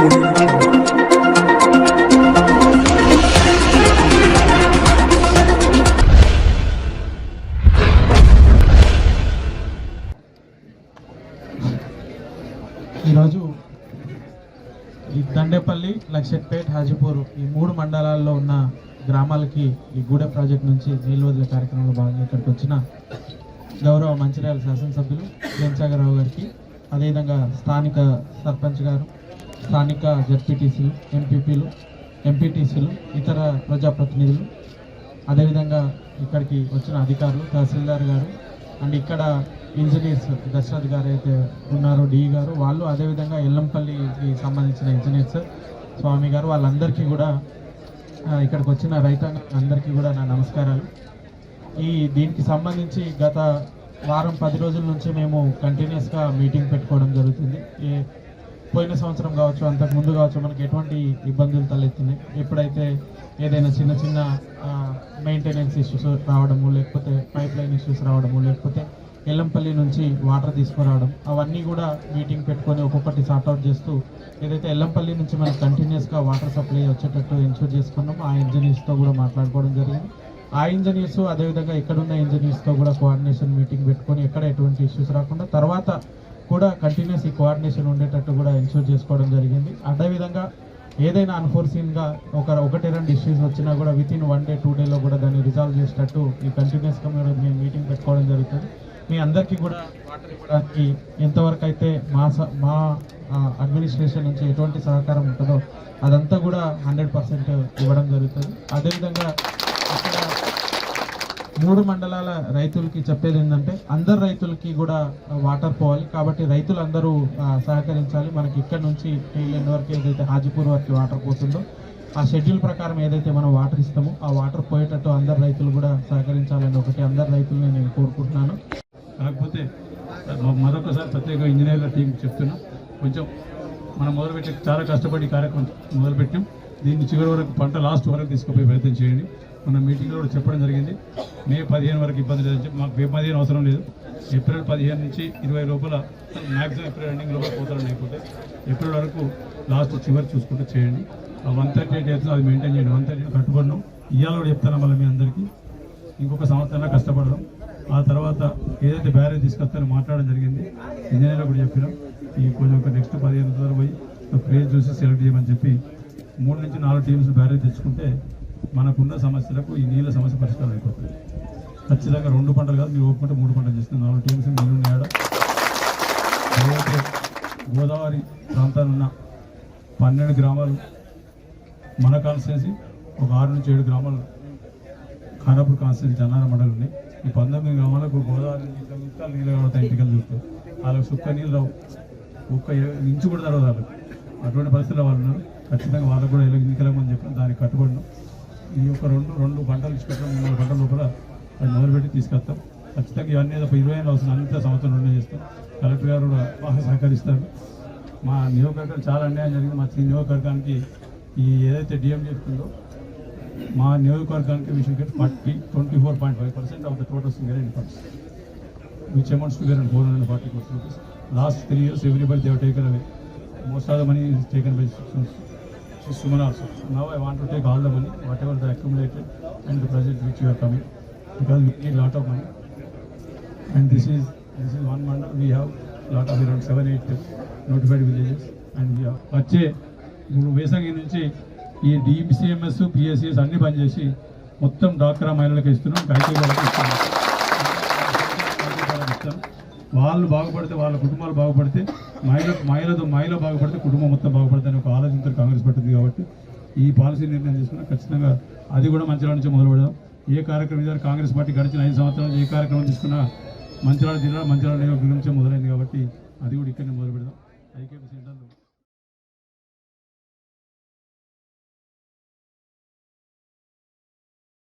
ఈరోజు ఈ దండేపల్లి లక్షట్పేట్ హాజీపూర్ ఈ మూడు మండలాల్లో ఉన్న గ్రామాలకి ఈ గూడె ప్రాజెక్ట్ నుంచి నీళ్ళు వదిలే కార్యక్రమంలో భాగంగా ఇక్కడికి వచ్చిన గౌరవ మంచిర్యాల శాసనసభ్యులు రావు గారికి అదేవిధంగా స్థానిక సర్పంచ్ గారు స్థానిక జడ్పీటీసీలు ఎంపీపీలు ఎంపీటీసీలు ఇతర ప్రజాప్రతినిధులు అదేవిధంగా ఇక్కడికి వచ్చిన అధికారులు తహసీల్దార్ గారు అండ్ ఇక్కడ ఇంజనీర్స్ దశరథ్ గారు అయితే ఉన్నారో డి గారు వాళ్ళు అదేవిధంగా ఎల్లంపల్లికి సంబంధించిన ఇంజనీర్స్ స్వామి గారు వాళ్ళందరికీ కూడా ఇక్కడికి వచ్చిన రైతాంగం అందరికీ కూడా నా నమస్కారాలు. ఈ దీనికి సంబంధించి గత వారం పది రోజుల నుంచి మేము కంటిన్యూస్గా మీటింగ్ పెట్టుకోవడం జరుగుతుంది. ఏ పోయిన సంవత్సరం కావచ్చు అంతకు ముందు కావచ్చు మనకి ఎటువంటి ఇబ్బందులు తలెత్తున్నాయి ఎప్పుడైతే ఏదైనా చిన్న చిన్న మెయింటెనెన్స్ ఇష్యూస్ రావడము లేకపోతే పైప్ లైన్ ఇష్యూస్ రావడము లేకపోతే ఎల్లంపల్లి నుంచి వాటర్ తీసుకురావడం అవన్నీ కూడా మీటింగ్ పెట్టుకొని ఒక్కొక్కటి సార్ట్అవుట్ చేస్తూ ఏదైతే ఎల్లంపల్లి నుంచి మనం కంటిన్యూస్గా వాటర్ సప్లై వచ్చేటట్టు ఎన్షూర్ చేసుకున్నామో ఆ ఇంజనీర్స్తో కూడా మాట్లాడుకోవడం జరిగింది. ఆ ఇంజనీర్స్ అదేవిధంగా ఎక్కడున్న ఇంజనీర్స్తో కూడా కోఆర్డినేషన్ మీటింగ్ పెట్టుకొని ఎక్కడ ఎటువంటి ఇష్యూస్ రాకుండా తర్వాత కూడా కంటిన్యూస్ ఈ కోఆర్డినేషన్ ఉండేటట్టు కూడా ఎన్షూర్ చేసుకోవడం జరిగింది. అదేవిధంగా ఏదైనా అన్ఫోర్సీన్గా ఒక ఒకటి రెండు ఇష్యూస్ వచ్చినా కూడా within one day two డేలో కూడా దాన్ని రిజాల్వ్ చేసేటట్టు ఈ కంటిన్యూస్గా మేము మేము మీటింగ్ పెట్టుకోవడం జరుగుతుంది. మీ అందరికీ కూడా వాటర్ ఇవ్వడానికి ఎంతవరకు అయితే మా స- మా అడ్మినిస్ట్రేషన్ నుంచి ఎటువంటి సహకారం ఉంటుందో అదంతా కూడా హండ్రెడ్ పర్సెంట్ ఇవ్వడం జరుగుతుంది. అదేవిధంగా మూడు మండలాల రైతులకి చెప్పేది ఏంటంటే అందరు రైతులకి కూడా వాటర్ పోవాలి. కాబట్టి రైతులందరూ సహకరించాలి. మనకి ఇక్కడ నుంచి టైల్ ఎండ్ వరకు ఏదైతే హాజీపూర్ వరకు వాటర్ పోతుందో ఆ షెడ్యూల్ ప్రకారం ఏదైతే మనం వాటర్ ఇస్తామో ఆ వాటర్ పోయేటట్టు అందరు రైతులు కూడా సహకరించాలని ఒకటి అందరు రైతులని నేను కోరుకుంటున్నాను. కాకపోతే మరొకసారి ప్రత్యేక ఇంజనీర్ల టీం చెప్తున్నా కొంచెం మనం మొదలుపెట్టి చాలా కష్టపడి కార్యక్రమం మొదలుపెట్టాం. దీన్ని చివరి వరకు పంట లాస్ట్ వరకు తీసుకుపోయి ప్రయత్నం చేయండి. మన మీటింగ్లో కూడా చెప్పడం జరిగింది. మే పదిహేను వరకు ఇబ్బంది లేదని చెప్పి మాకు మే పదిహేను అవసరం లేదు. ఏప్రిల్ పదిహేను నుంచి ఇరవై లోపల మ్యాక్సిమం ఏప్రిల్ ఎండింగ్ లోపల పోతారని అయిపోతే ఏప్రిల్ వరకు లాస్ట్ చివరి చూసుకుంటూ చేయండి. ఆ వన్ థర్టీ ఎయిట్ డేస్ అది మెయింటైన్ చేయండి. వన్ థర్టీ కట్టుబడినాం. ఇవాళ కూడా చెప్తాను మళ్ళీ మీ అందరికీ. ఇంకొక సంవత్సరం కష్టపడదాం. ఆ తర్వాత ఏదైతే బ్యారేజ్ తీసుకొస్తారో మాట్లాడడం జరిగింది. ఇంజనీర్ కూడా చెప్పినాం. ఈ కొంచెం ఒక నెక్స్ట్ పదిహేను రోజులు పోయి ప్లేస్ చూసి సెలెక్ట్ చేయమని చెప్పి మూడు నుంచి నాలుగు టీమ్స్ బ్యారేజ్ తెచ్చుకుంటే మనకున్న సమస్యలకు ఈ నీళ్ళ సమస్య పరిష్కారం అయిపోతుంది. ఖచ్చితంగా రెండు పంటలు కాదు మీరు ఒప్పుకుంటే మూడు పంటలు చేస్తున్నాం నాలుగు టీమ్స్ నీళ్ళు ఉన్నాయా గోదావరి ప్రాంతాలు ఉన్న పన్నెండు గ్రామాలు మన కాన్స్టిట్యున్సీ ఒక ఆరు నుంచి ఏడు గ్రామాలు ఖానాపూర్ కాన్స్టిట్యున్సీ అన్నార మండలి ఉన్నాయి. ఈ పంతొమ్మిది గ్రామాలకు గోదావరి ఇట్లా ఇంకా నీళ్ళు కడతాయి ఇంటికలు చూస్తే వాళ్ళకి సుక్క నీళ్ళు రావు. ఒక్క ఇంచు కూడా తర్వాత అటువంటి పరిస్థితుల్లో వాళ్ళు ఉన్నారు. ఖచ్చితంగా వాళ్ళకు కూడా ఎన్నికలమని చెప్పి దానికి కట్టుబడినాం ఈ యొక్క రెండు రెండు పంటలు ఇచ్చుకుంటాం మూడు పంటల లోపల అది మొదలుపెట్టి తీసుకొస్తాం. ఖచ్చితంగా ఇవన్నీ ఒక ఇరవై ఏళ్ళు అవసరం అంత సంవత్సరం రెండు చేస్తాం. కలెక్టర్ గారు కూడా బాగా సహకరిస్తారు. మా నియోజకవర్గం చాలా అన్యాయం జరిగింది. మా నియోజకవర్గానికి ఈ ఏదైతే డిఎం చెప్తుందో మా నియోజకవర్గానికి విషయం should get forty twenty four point five percent of the total sinking funds amounts amounts to around 440 crores last three years everybody they have అవి away. Most of the money is taken by Suman also. Now I want to take all the money, whatever the accumulated and the project which you are coming, because we need lot of money. And this is this is one month we have lot of around seven eight notified villages, and we have వచ్చే ఇప్పుడు వేసంగి నుంచి ఈ డిబిసిఎంఎస్ PSCS అన్ని బంద్ చేసి మొత్తం డాక్రా మహిళలకు ఇస్తున్నాం IT వాళ్ళకి ఇస్తున్నాం ఇస్తాం వాళ్ళు బాగుపడితే వాళ్ళ కుటుంబాలు బాగుపడితే మహిళ మహిళతో మహిళ బాగుపడితే కుటుంబం మొత్తం బాగుపడుతుంది ఒక ఆలోచనతో కాంగ్రెస్ పట్టింది కాబట్టి ఈ పాలసీ నిర్ణయం తీసుకున్నా ఖచ్చితంగా అది కూడా మంచిర్యాల నుంచి మొదలు పెడదాం. ఏ కార్యక్రమం ఇద్దరు కాంగ్రెస్ పార్టీ గడిచిన ఐదు సంవత్సరాలు ఏ కార్యక్రమం తీసుకున్నా మంచిర్యాల జిల్లా మంచిర్యాల నియోజకవర్గం నుంచే మొదలైంది కాబట్టి అది కూడా ఇక్కడనే మొదలు పెడదాం. ఐకేపీ సెంటర్లో